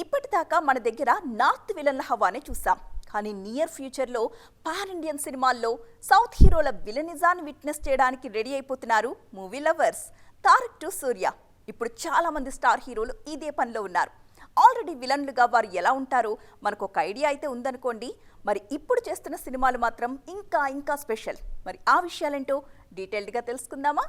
ఇప్పటిదాకా మన దగ్గర నార్త్ విలన్ల హవానే చూసాం. కానీ నియర్ ఫ్యూచర్లో పాన్ ఇండియన్ సినిమాల్లో సౌత్ హీరోల విలనిజాన్ని విట్నెస్ చేయడానికి రెడీ అయిపోతున్నారు movie lovers Tarak to Suriya. ఇప్పుడు చాలామంది స్టార్ హీరోలు ఇదే పనిలో ఉన్నారు. ఆల్రెడీ విలన్లుగా వారు ఎలా ఉంటారో మనకు ఒక ఐడియా అయితే ఉందనుకోండి. మరి ఇప్పుడు చేస్తున్న సినిమాలు మాత్రం ఇంకా ఇంకా స్పెషల్. మరి ఆ విషయాలేంటో డీటెయిల్డ్గా తెలుసుకుందామా?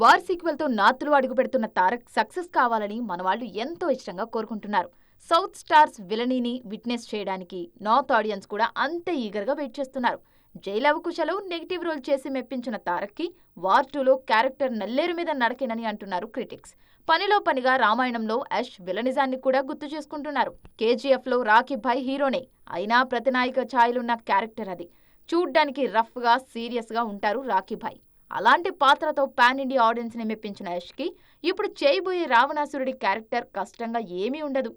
వార్ సీక్వెల్తో నార్త్లో అడుగు పెడుతున్న తారక్ సక్సెస్ కావాలని మనవాళ్ళు ఎంతో ఇష్టంగా కోరుకుంటున్నారు. సౌత్ స్టార్స్ విలనీని విట్నెస్ చేయడానికి నార్త్ ఆడియన్స్ కూడా అంతే ఈగర్గా వెయిట్ చేస్తున్నారు. జైలవకుశలో నెగిటివ్ రోల్ చేసి మెప్పించిన తారక్కి వార్ టూలో క్యారెక్టర్ నల్లేరు మీద నడకేనని అంటున్నారు క్రిటిక్స్. పనిలో పనిగా రామాయణంలో యష్ విలనిజాన్ని కూడా గుర్తు చేసుకుంటున్నారు. కేజీఎఫ్లో రాఖీ భాయ్ హీరోనే అయినా ప్రతినాయక ఛాయలున్న క్యారెక్టర్ అది. చూడ్డానికి రఫ్గా సీరియస్గా ఉంటారు రాఖీ భాయ్ అలాంటి పాత్రతో పాన్ ఇండియా ఆడియన్స్ని మెప్పించిన యష్కి ఇప్పుడు చేయబోయే రావణాసురుడి క్యారెక్టర్ కష్టంగా ఏమీ ఉండదు.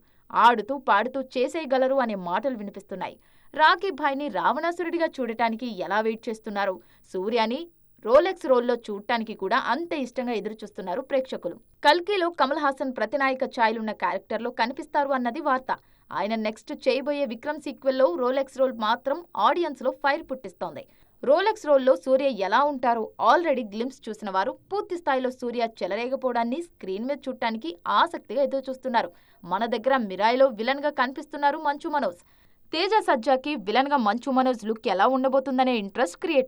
ఆడుతూ పాడుతూ చేసేయగలరు అనే మాటలు వినిపిస్తున్నాయి. రాఖీ భాయ్ని రావణాసురుడిగా చూడటానికి ఎలా వెయిట్ చేస్తున్నారు? సూర్యని రోలెక్స్ రోల్లో చూడటానికి కూడా అంతే ఇష్టంగా ఎదురుచూస్తున్నారు ప్రేక్షకులు. కల్కీలో కమల్ హాసన్ ప్రతినాయక ఛాయలున్న క్యారెక్టర్లో కనిపిస్తారు అన్నది వార్త. ఆయన నెక్స్ట్ చేయబోయే విక్రమ్ సీక్వెల్లో రోలెక్స్ రోల్ మాత్రం ఆడియన్స్లో ఫైర్ పుట్టిస్తోంది. రోలెక్స్ రోల్లో సూర్య ఎలా ఉంటారో ఆల్రెడీ గ్లిమ్స్ చూసిన వారు పూర్తి స్థాయిలో సూర్య చెలరేగపోవడాన్ని స్క్రీన్ మీద చూడటానికి ఆసక్తిగా ఎదురు చూస్తున్నారు మన దగ్గర మిరాయిలో విలన్గా కనిపిస్తున్నారు మంచు మనోజ్. తేజ సజ్జాకి విలన్గా మంచు మనోజ్ లుక్ ఎలా ఉండబోతుందనే ఇంట్రెస్ట్ క్రియేట్